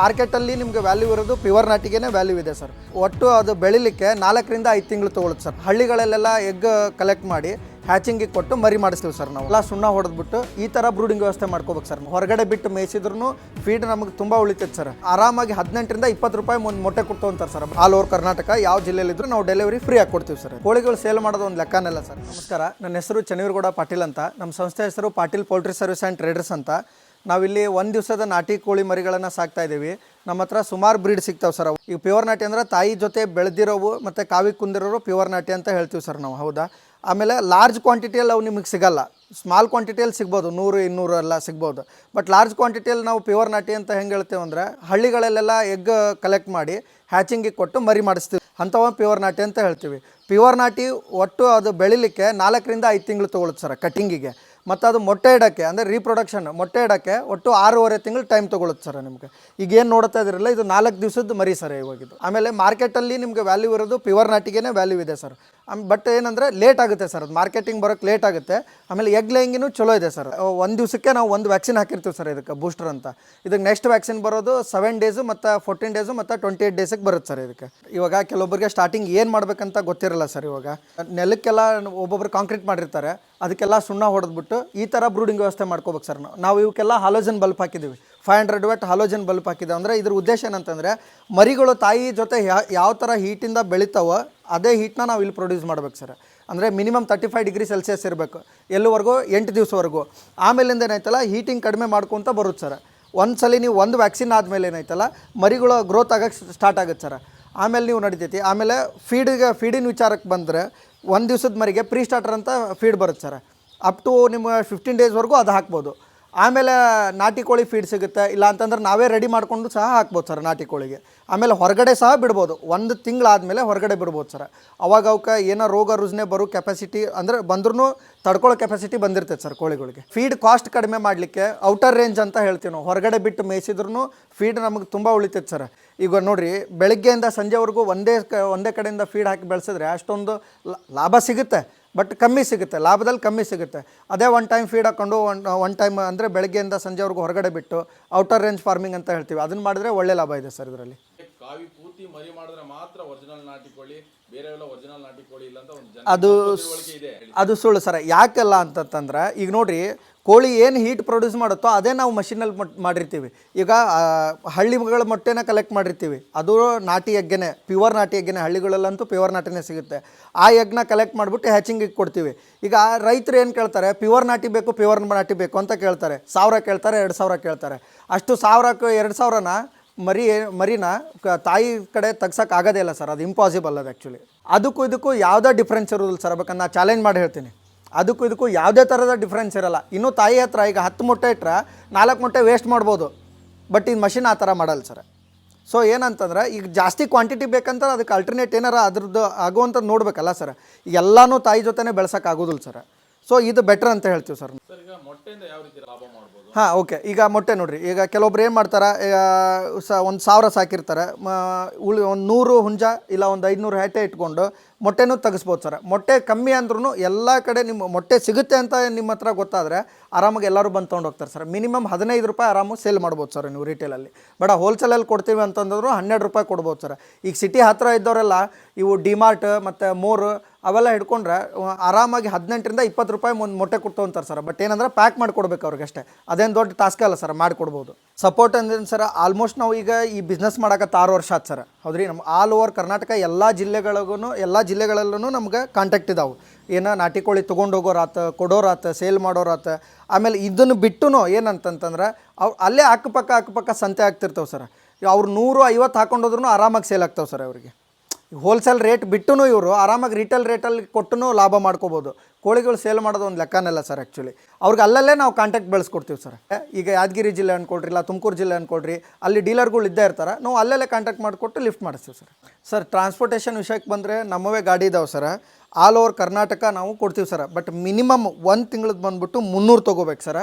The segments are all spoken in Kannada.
ಮಾರ್ಕೆಟಲ್ಲಿ ನಿಮಗೆ ವ್ಯಾಲ್ಯೂ ಇರೋದು ಪ್ಯೂರ್ ನಾಟಿಗೆನೇ ವ್ಯಾಲ್ಯೂ ಇದೆ ಸರ್. ಒಟ್ಟು ಅದು ಬೆಳಿಲಿಕ್ಕೆ ನಾಲ್ಕರಿಂದ ಐದು ತಿಂಗಳು ತೊಗೊಳುತ್ತೆ ಸರ್. ಹಳ್ಳಿಗಳಲ್ಲೆಲ್ಲ ಎಗ್ ಕಲೆಕ್ಟ್ ಮಾಡಿ ಹ್ಯಾಚಿಂಗಿಗೆ ಕೊಟ್ಟು ಮರಿ ಮಾಡಿಸ್ತೀವಿ ಸರ್ ನಾವು. ಎಲ್ಲ ಸುಣ್ಣ ಹೊಡೆದ್ಬಿಟ್ಟು ಈ ಥರ ಬ್ರೂಡಿಂಗ್ ವ್ಯವಸ್ಥೆ ಮಾಡ್ಕೋಬೇಕು ಸರ್. ಹೊರಗಡೆ ಬಿಟ್ಟು ಮೇಯಿಸಿದ್ರು ಫೀಡ್ ನಮಗೆ ತುಂಬ ಉಳಿತೈತೆ ಸರ್. ಆರಾಮಾಗಿ ಹದಿನೆಂಟರಿಂದ ಇಪ್ಪತ್ತು ರೂಪಾಯಿ ಒಂದು ಮೊಟ್ಟೆ ಕೊಡ್ತಂತಾರೆ ಸರ್. ಆಲ್ ಓವರ್ ಕರ್ನಾಟಕ ಯಾವ ಜಿಲ್ಲೆಯಲ್ಲಿದ್ದರೂ ನಾವು ಡೆಲಿವರಿ ಫ್ರೀ ಆಗಿ ಕೊಡ್ತೀವಿ ಸರ್. ಕೋಳಿಗಳು ಸೇಲ್ ಮಾಡೋದು ಒಂದು ಲೆಕ್ಕನಲ್ಲ ಸರ್. ನಮಸ್ಕಾರ. ನನ್ನ ಹೆಸರು ಚನ್ನೀರ್ಗೌಡ ಪಾಟೀಲ್ ಅಂತ. ನಮ್ಮ ಸಂಸ್ಥೆ ಹೆಸರು Patil poultry service and traders ಅಂತ. ನಾವಿಲ್ಲಿ ಒಂದು ದಿವಸದ ನಾಟಿ ಕೋಳಿ ಮರಿಗಳನ್ನು ಸಾಕ್ತಾ ಇದ್ದೀವಿ. ನಮ್ಮ ಹತ್ರ ಸುಮಾರು ಬ್ರೀಡ್ ಸಿಗ್ತಾವೆ ಸರ್ ಅವು. ಈಗ ಪ್ಯೂರ್ ನಾಟಿ ಅಂದ್ರೆ ತಾಯಿ ಜೊತೆ ಬೆಳೆದಿರೋವು ಮತ್ತು ಕಾವಿ ಕುಂದಿರೋರು ಪ್ಯೂರ್ ನಾಟಿ ಅಂತ ಹೇಳ್ತೀವಿ ಸರ್ ನಾವು, ಹೌದಾ? ಆಮೇಲೆ ಲಾರ್ಜ್ ಕ್ವಾಂಟಿಟಿಯಲ್ಲಿ ಅವು ನಿಮಗೆ ಸಿಗಲ್ಲ. ಸ್ಮಾಲ್ ಕ್ವಾಂಟಿಟಿಯಲ್ಲಿ ಸಿಗ್ಬೋದು, ನೂರು, ಇನ್ನೂರು ಎಲ್ಲ ಸಿಗ್ಬೋದು. ಬಟ್ ಲಾರ್ಜ್ ಕ್ವಾಂಟಿಟಿಯಲ್ಲಿ ನಾವು ಪ್ಯೂರ್ ನಾಟಿ ಅಂತ ಹೆಂಗೆ ಹೇಳ್ತೇವೆ ಅಂದರೆ ಹಳ್ಳಿಗಳಲ್ಲೆಲ್ಲ ಎಗ್ ಕಲೆಕ್ಟ್ ಮಾಡಿ ಹ್ಯಾಚಿಂಗಿಗೆ ಕೊಟ್ಟು ಮರಿ ಮಾಡಿಸ್ತೀವಿ. ಅಂಥವ ಪ್ಯೂರ್ ನಾಟಿ ಅಂತ ಹೇಳ್ತೀವಿ. ಪ್ಯೂರ್ ನಾಟಿ ಒಟ್ಟು ಅದು ಬೆಳಿಲಿಕ್ಕೆ ನಾಲ್ಕರಿಂದ ಐದು ತಿಂಗಳು ತೊಗೊಳುತ್ತೆ ಸರ್ ಕಟ್ಟಿಂಗಿಗೆ ಮತ್ತು ಅದು ಮೊಟ್ಟೆ ಇಡೋಕ್ಕೆ, ಅಂದರೆ ರೀಪ್ರೊಡಕ್ಷನ್ ಮೊಟ್ಟೆ ಇಡೋಕ್ಕೆ ಒಟ್ಟು ಆರೂವರೆ ತಿಂಗಳು ಟೈಮ್ ತೊಗೊಳುತ್ತೆ ಸರ್ ನಿಮಗೆ. ಈಗ ಏನು ನೋಡ್ತಾ ಇದ್ರಲ್ಲ, ಇದು ನಾಲ್ಕು ದಿವಸದ ಮರಿ ಸರ್ ಇವಾಗಿದ್ದು. ಆಮೇಲೆ ಮಾರ್ಕೆಟಲ್ಲಿ ನಿಮಗೆ ವ್ಯಾಲ್ಯೂ ಇರೋದು ಪ್ಯೂರ್ ನಾಟಿಗೆನೇ ವ್ಯಾಲ್ಯೂ ಇದೆ ಸರ್. ಬಟ್ ಏನಂದರೆ ಲೇಟ್ ಆಗುತ್ತೆ ಸರ್ ಅದು ಮಾರ್ಕೆಟಿಂಗ್ ಬರೋಕ್ಕೆ ಲೇಟ್ ಆಗುತ್ತೆ. ಆಮೇಲೆ ಎಗ್ ಲೇಯಿಂಗಿನೂ ಚಲೋ ಇದೆ ಸರ್ ಒಂದು ದಿವಸಕ್ಕೆ ನಾವು ಒಂದು ವ್ಯಾಕ್ಸಿನ್ ಹಾಕಿರ್ತೀವಿ ಸರ್ ಇದಕ್ಕೆ ಬೂಸ್ಟರ್ ಅಂತ. ಇದಕ್ಕೆ ನೆಕ್ಸ್ಟ್ ವ್ಯಾಕ್ಸಿನ್ ಬರೋದು ಸೆವೆನ್ ಡೇಸು ಮತ್ತು ಫೋರ್ಟೀನ್ ಡೇಸು ಮತ್ತು ಟ್ವೆಂಟಿ ಏಟ್ ಡೇಸಿಗೆ ಬರುತ್ತೆ ಸರ್ ಇದಕ್ಕೆ. ಇವಾಗ ಕೆಲವೊಬ್ಬರಿಗೆ ಸ್ಟಾರ್ಟಿಂಗ್ ಏನು ಮಾಡಬೇಕಂತ ಗೊತ್ತಿರಲ್ಲ ಸರ್ ಇವಾಗ. ನೆಲಕ್ಕೆಲ್ಲ ಒಬ್ಬೊಬ್ರು ಕಾಂಕ್ರೀಟ್ ಮಾಡಿರ್ತಾರೆ. ಅದಕ್ಕೆಲ್ಲ ಸುಣ್ಣ ಹೊಡೆದ್ಬಿಟ್ಟು ಈ ಥರ ಬ್ರೂಡಿಂಗ್ ವ್ಯವಸ್ಥೆ ಮಾಡ್ಕೋಬೇಕು ಸರ್ ನಾವು ನಾವು ಇವಕ್ಕೆಲ್ಲ ಹಾಲೋಜನ್ ಬಲ್ಪ್ ಹಾಕಿದ್ದೀವಿ. Five hundred watt halogen bulb ಹಾಕಿದೆ. ಅಂದರೆ ಇದ್ರ ಉದ್ದೇಶ ಏನಂತಂದರೆ, ಮರಿಗಳು ತಾಯಿ ಜೊತೆ ಯಾವ ಥರ ಹೀಟಿಂದ ಬೆಳಿತಾವೋ ಅದೇ ಹೀಟ್ನ ನಾವು ಇಲ್ಲಿ ಪ್ರೊಡ್ಯೂಸ್ ಮಾಡ್ಬೇಕು ಸರ್ ಅಂದರೆ minimum thirty five degree Celsius ಇರಬೇಕು. ಎಲ್ಲಿವರೆಗೂ? ಎಂಟು ದಿವಸವರೆಗೂ. ಆಮೇಲಿಂದ ಏನಾಯ್ತಲ್ಲ ಹೀಟಿಂಗ್ ಕಡಿಮೆ ಮಾಡ್ಕೊತ ಬರುತ್ತೆ ಸರ್ ಒಂದು ಸಲ ನೀವು ಒಂದು ವ್ಯಾಕ್ಸಿನ್ ಆದಮೇಲೆ ಏನಾಯ್ತಲ್ಲ, ಮರಿಗಳು ಗ್ರೋತ್ ಆಗಕ್ಕೆ ಸ್ಟಾರ್ಟ್ ಆಗುತ್ತೆ ಸರ್ ಆಮೇಲೆ ನೀವು ನಡಿತೈತಿ. ಆಮೇಲೆ ಫೀಡಿಗೆ ಫೀಡಿನ ವಿಚಾರಕ್ಕೆ ಬಂದರೆ ಒಂದು ದಿವಸದ ಮರಿಗೆ ಪ್ರೀ ಸ್ಟಾರ್ಟರ್ ಅಂತ ಫೀಡ್ ಬರುತ್ತೆ ಸರ್ ಅಪ್ ಟು ನಿಮ್ಮ ಫಿಫ್ಟೀನ್ ಡೇಸ್ವರೆಗೂ ಅದು ಹಾಕ್ಬೋದು. ಆಮೇಲೆ ನಾಟಿ ಕೋಳಿ ಫೀಡ್ ಸಿಗುತ್ತೆ. ಇಲ್ಲ ಅಂತಂದ್ರೆ ನಾವೇ ರೆಡಿ ಮಾಡಿಕೊಂಡು ಸಹ ಹಾಕ್ಬೋದು ಸರ್ ನಾಟಿ ಕೋಳಿಗೆ. ಆಮೇಲೆ ಹೊರಗಡೆ ಸಹ ಬಿಡ್ಬೋದು. ಒಂದು ತಿಂಗಳಾದಮೇಲೆ ಹೊರಗಡೆ ಬಿಡ್ಬೋದು ಸರ್. ಅವಾಗ ಅವಕ್ಕೆ ಏನೋ ರೋಗ ರುಜಿನ ಬರೋ ಕೆಪಾಸಿಟಿ ಅಂದರೆ ಬಂದ್ರೂ ತಡ್ಕೊಳ್ಳೋ ಕೆಪಾಸಿಟಿ ಬಂದಿರ್ತೈತೆ ಸರ್ ಕೋಳಿಗಳಿಗೆ. ಫೀಡ್ ಕಾಸ್ಟ್ ಕಡಿಮೆ ಮಾಡಲಿಕ್ಕೆ ಔಟರ್ ರೇಂಜ್ ಅಂತ ಹೇಳ್ತೀವಿ ನಾವು. ಹೊರಗಡೆ ಬಿಟ್ಟು ಮೇಯಿಸಿದ್ರು ಫೀಡ್ ನಮಗೆ ತುಂಬ ಉಳಿತೈತೆ ಸರ್ ಈಗ ನೋಡಿರಿ, ಬೆಳಗ್ಗೆಯಿಂದ ಸಂಜೆವರೆಗೂ ಒಂದೇ ಕ, ಒಂದೇ ಕಡೆಯಿಂದ ಫೀಡ್ ಹಾಕಿ ಬೆಳೆಸಿದ್ರೆ ಅಷ್ಟೊಂದು ಲಾಭ ಸಿಗುತ್ತೆ. ಬಟ್ ಕಮ್ಮಿ ಸಿಗುತ್ತೆ, ಲಾಭದಲ್ಲಿ ಕಮ್ಮಿ ಸಿಗುತ್ತೆ. ಅದೇ ಒನ್ ಟೈಮ್ ಫೀಡ್ ಹಾಕ್ಕೊಂಡು ಒನ್ ಒನ್ ಟೈಮ್ ಅಂದರೆ ಬೆಳಗ್ಗೆಯಿಂದ ಸಂಜೆವರೆಗೂ ಹೊರಗಡೆ ಬಿಟ್ಟು ಔಟರ್ ರೇಂಜ್ ಫಾರ್ಮಿಂಗ್ ಅಂತ ಹೇಳ್ತೀವಿ. ಅದನ್ನು ಮಾಡಿದ್ರೆ ಒಳ್ಳೆ ಲಾಭ ಇದೆ ಸರ್ ಇದರಲ್ಲಿ. ಕಾವಿ ಪೂರ್ತಿ ಮರಿ ಮಾಡಿದ್ರೆ ಮಾತ್ರ ಒರಿಜಿನಲ್ ನಾಟಿ ಕೋಳಿ ಬೇರೆವೆಲ್ಲ ಒರಿಜಿನಲ್ ನಾಟಿ ಕೋಳಿ ಇಲ್ಲ ಅಂತ ಒಂದು ಅದು ಇದೆ ಅದು ಸುಳ್ಳು ಸರ್. ಯಾಕಲ್ಲ ಅಂತಂತಂದ್ರೆ ಈಗ ನೋಡ್ರಿ ಕೋಳಿ ಏನು ಹೀಟ್ ಪ್ರೊಡ್ಯೂಸ್ ಮಾಡುತ್ತೋ ಅದೇ ನಾವು ಮಷಿನಲ್ಲಿ ಮಾಡಿರ್ತೀವಿ. ಈಗ ಹಳ್ಳಿಗಳ ಮೊಟ್ಟೆನ ಕಲೆಕ್ಟ್ ಮಾಡಿರ್ತೀವಿ. ಅದು ನಾಟಿ ಎಗ್ಗೆನೆ ಪ್ಯೂರ್ ನಾಟಿ ಎಗ್ಗೆನೆ ಹಳ್ಳಿಗಳಲ್ಲಂತೂ ಪ್ಯೂರ್ ನಾಟಿನೇ ಸಿಗುತ್ತೆ. ಆ ಎಗ್ನ ಕಲೆಕ್ಟ್ ಮಾಡಿಬಿಟ್ಟು ಹ್ಯಾಚಿಂಗಿಗೆ ಕೊಡ್ತೀವಿ. ಈಗ ರೈತರು ಏನು ಕೇಳ್ತಾರೆ ಪ್ಯೂರ್ ನಾಟಿ ಬೇಕು ಪ್ಯೂರ್ ನಾಟಿ ಬೇಕು ಅಂತ ಕೇಳ್ತಾರೆ. ಸಾವಿರ ಕೇಳ್ತಾರೆ ಎರಡು ಸಾವಿರ ಕೇಳ್ತಾರೆ. ಅಷ್ಟು ಸಾವಿರಕ್ಕೆ ಎರಡು ಸಾವಿರನ ಮರಿ, ಮರಿನ ತಾಯಿ ಕಡೆ ತೆಗ್ಸಕ್ಕೆ ಆಗೋದೇ ಇಲ್ಲ ಸರ್. ಅದು ಇಂಪಾಸಿಬಲ್ ಅದು ಆ್ಯಕ್ಚುಲಿ ಅದಕ್ಕೂ ಇದಕ್ಕೂ ಯಾವುದೇ ಡಿಫ್ರೆನ್ಸ್ ಇರೋದಿಲ್ಲ ಸರ್. ಬೇಕಂದ್ರೆ ನಾನು ಚಾಲೆಂಜ್ ಮಾಡಿ ಹೇಳ್ತೀನಿ. ಅದಕ್ಕೂ ಇದಕ್ಕೂ ಯಾವುದೇ ಥರದ ಡಿಫ್ರೆನ್ಸ್ ಇರಲ್ಲ. ಇನ್ನೂ ತಾಯಿ ಹತ್ರ ಈಗ ಹತ್ತು ಮೊಟ್ಟೆ ಇಟ್ಟರೆ ನಾಲ್ಕು ಮೊಟ್ಟೆ ವೇಸ್ಟ್ ಮಾಡ್ಬೋದು. ಬಟ್ ಈ ಮಷಿನ್ ಆ ಥರ ಮಾಡಲ್ಲ ಸರ್. ಸೊ ಏನಂತಂದ್ರೆ ಈಗ ಜಾಸ್ತಿ ಕ್ವಾಂಟಿಟಿ ಬೇಕಂತಂದ್ರೆ ಅದಕ್ಕೆ ಅಲ್ಟರ್ನೇಟ್ ಏನಾರ ಅದ್ರದ್ದು ಆಗುವಂಥದ್ದು ನೋಡಬೇಕಲ್ಲ ಸರ್. ಎಲ್ಲನೂ ತಾಯಿ ಜೊತೆನೇ ಬೆಳ್ಸೋಕ್ಕಾಗೋದಿಲ್ಲ ಸರ್. ಸೊ ಇದು ಬೆಟರ್ ಅಂತ ಹೇಳ್ತೀವಿ ಸರ್ ಹಾಂ ಓಕೆ ಈಗ ಮೊಟ್ಟೆ ನೋಡ್ರಿ. ಈಗ ಕೆಲವೊಬ್ರು ಏನು ಮಾಡ್ತಾರೆ ಸ ಒಂದು ಸಾವಿರ ಸಾಕಿರ್ತಾರೆ. ಉಳಿ ಒಂದು ನೂರು ಹುಂಜ ಇಲ್ಲ ಒಂದು ಐದುನೂರು ಹ್ಯಾಟೆ ಇಟ್ಕೊಂಡು ಮೊಟ್ಟೆನೂ ತೆಗಿಸ್ಬೋದು ಸರ್ ಮೊಟ್ಟೆ ಕಮ್ಮಿ ಅಂದ್ರೂ ಎಲ್ಲ ಕಡೆ ನಿಮ್ಮ ಮೊಟ್ಟೆ ಸಿಗುತ್ತೆ ಅಂತ ನಿಮ್ಮ ಹತ್ರ ಗೊತ್ತಾದರೆ ಆರಾಮಾಗಿ ಎಲ್ಲರೂ ಬಂದು ತೊಗೊಂಡು ಹೋಗ್ತಾರೆ ಸರ್ ಮಿನಿಮಮ್ ಹದಿನೈದು ರೂಪಾಯಿ ಆರಾಮು ಸೇಲ್ ಮಾಡ್ಬೋದು ಸರ್ ನೀವು ರಿಟೇಲಲ್ಲಿ ಬಟ್ ಹೋಲ್ಸೇಲಲ್ಲಿ ಕೊಡ್ತೀವಿ ಅಂತಂದ್ರೂ ಹನ್ನೆರಡು ರೂಪಾಯಿ ಕೊಡ್ಬೋದು ಸರ್ ಈಗ ಸಿಟಿ ಹತ್ತಿರ ಇದ್ದವರೆಲ್ಲ ಇವು ಡಿಮಾರ್ಟ್ ಮತ್ತು ಮೋರ್ ಅವೆಲ್ಲ ಹಿಡ್ಕೊಂಡ್ರೆ ಆರಾಮಾಗಿ ಹದಿನೆಂಟರಿಂದ ಇಪ್ಪತ್ತು ರೂಪಾಯಿ ಒಂದು ಮೊಟ್ಟೆ ಕೊಡ್ತೊಂತಾರೆ ಸರ್. ಬಟ್ ಏನಂದ್ರೆ ಪ್ಯಾಕ್ ಮಾಡಿಕೊಡ್ಬೇಕು ಅವ್ರಿಗೆ ಅಷ್ಟೇ. ಅದೇನು ದೊಡ್ಡ ಟಾಸ್ಕ್ ಅಲ್ಲ ಸರ್, ಮಾಡಿಕೊಡ್ಬೋದು. ಸಪೋರ್ಟ್ ಅಂದ್ರೆ ಸರ್ ಆಲ್ಮೋಸ್ಟ್ ನಾವು ಈಗ ಈ ಬಿಸ್ನೆಸ್ ಮಾಡೋಕೆ ಆರು ವರ್ಷ ಆಯ್ತು ಸರ್. ಹೌದ್ರಿ? ನಮ್ಮ ಆಲ್ ಓವರ್ ಕರ್ನಾಟಕ ಎಲ್ಲ ಜಿಲ್ಲೆಗಳಿಗೂ ಎಲ್ಲ ಜಿಲ್ಲೆಗಳಲ್ಲೂ ನಮ್ಗೆ ಕಾಂಟ್ಯಾಕ್ಟ್ ಇದಾವೆ. ಏನು ನಾಟಿ ಕೋಳಿ ತೊಗೊಂಡು ಹೋಗೋರಾತ ಕೊಡೋರಾತ ಸೇಲ್ ಮಾಡೋರಾತ. ಆಮೇಲೆ ಇದನ್ನು ಬಿಟ್ಟು ಏನಂತಂತಂದ್ರೆ ಅವ್ರು ಅಲ್ಲೇ ಅಕ್ಕಪಕ್ಕ ಅಕ್ಕಪಕ್ಕ ಸಂತೆ ಆಗ್ತಿರ್ತಾವೆ ಸರ್. ಅವ್ರು ನೂರು ಐವತ್ತು ಹಾಕೊಂಡು ಹೋದ್ರೂ ಆರಾಮಾಗಿ ಸೇಲ್ ಆಗ್ತಾವೆ ಸರ್ ಅವ್ರಿಗೆ. ಹೋಲ್ಸೇಲ್ ರೇಟ್ ಬಿಟ್ಟು ಇವರು ಆರಾಮಾಗಿ ರಿಟೇಲ್ ರೇಟಲ್ಲಿ ಕೊಟ್ಟು ಲಾಭ ಮಾಡ್ಕೋಬೋದು. ಕೋಳಿಗಳು ಸೇಲ್ ಮಾಡೋದು ಒಂದು ಲೆಕ್ಕನಲ್ಲ ಸರ್ ಆ್ಯಕ್ಚುಲಿ ಅವ್ರಿಗೆ ಅಲ್ಲಲ್ಲೇ ನಾವು ಕಾಂಟ್ಯಾಕ್ಟ್ ಬೆಳೆಸ್ಕೊಡ್ತೀವಿ ಸರ್ ಈಗ ಯಾದಗಿರಿ ಜಿಲ್ಲೆ ಅಂದ್ಕೊಳ್ರಿ ಇಲ್ಲ ತುಮಕೂರು ಜಿಲ್ಲೆ ಅಂದ್ಕೊಳ್ರಿ ಅಲ್ಲಿ ಡೀಲರ್ಗಳು ಇದ್ದೇ ಇರ್ತಾರೆ, ನಾವು ಅಲ್ಲಲ್ಲೇ ಕಾಂಟ್ಯಾಕ್ಟ್ ಮಾಡಿಕೊಟ್ಟು ಲಿಫ್ಟ್ ಮಾಡಿಸ್ತೀವಿ ಸರ್ ಸರ್ ಟ್ರಾನ್ಸ್ಪೋರ್ಟೇಷನ್ ವಿಷಯಕ್ಕೆ ಬಂದರೆ ನಮ್ಮವೇ ಗಾಡಿ ಇದಾವೆ ಸರ್ ಆಲ್ ಓವರ್ ಕರ್ನಾಟಕ ನಾವು ಕೊಡ್ತೀವಿ ಸರ್ ಬಟ್ ಮಿನಿಮಮ್ ಒಂದು ತಿಂಗಳದ್ದು ಬಂದ್ಬಿಟ್ಟು ಮುನ್ನೂರು ತೊಗೋಬೇಕು ಸರ್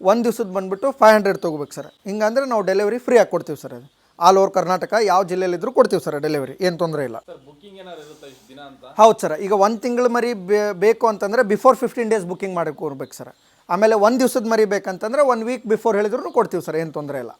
ಒಂದು ದಿವ್ಸದ ಬಂದುಬಿಟ್ಟು ಫೈವ್ ಹಂಡ್ರೆಡ್ ತೊಗೋಬೇಕು ಸರ್ ಹಿಂಗಂದ್ರೆ ನಾವು ಡೆಲಿವರಿ ಫ್ರೀ ಆಗಿ ಕೊಡ್ತೀವಿ ಸರ್ ಅದು. ಆಲ್ ಓವರ್ ಕರ್ನಾಟಕ ಯಾವ ಜಿಲ್ಲೆಯಲ್ಲಿದ್ದರೂ ಕೊಡ್ತೀವಿ ಸರ್ ಡೆಲಿವರಿ ಏನು ತೊಂದರೆ ಇಲ್ಲ. ಹೌದು ಸರ್ ಈಗ ಒಂದು ತಿಂಗಳು ಮರಿ ಬೇಕು ಅಂತಂದರೆ ಬಿಫೋರ್ ಫಿಫ್ಟೀನ್ ಡೇಸ್ ಬುಕ್ಕಿಂಗ್ ಮಾಡಿ ಕೂರ್ಬೇಕು ಸರ್. ಆಮೇಲೆ ಒಂದು ದಿವಸದ ಮರಿ ಬೇಕಂತಂದ್ರೆ ಒನ್ ವೀಕ್ ಬಿಫೋರ್ ಹೇಳಿದ್ರು ಕೊಡ್ತೀವಿ ಸರ್ ಏನು ತೊಂದರೆ ಇಲ್ಲ.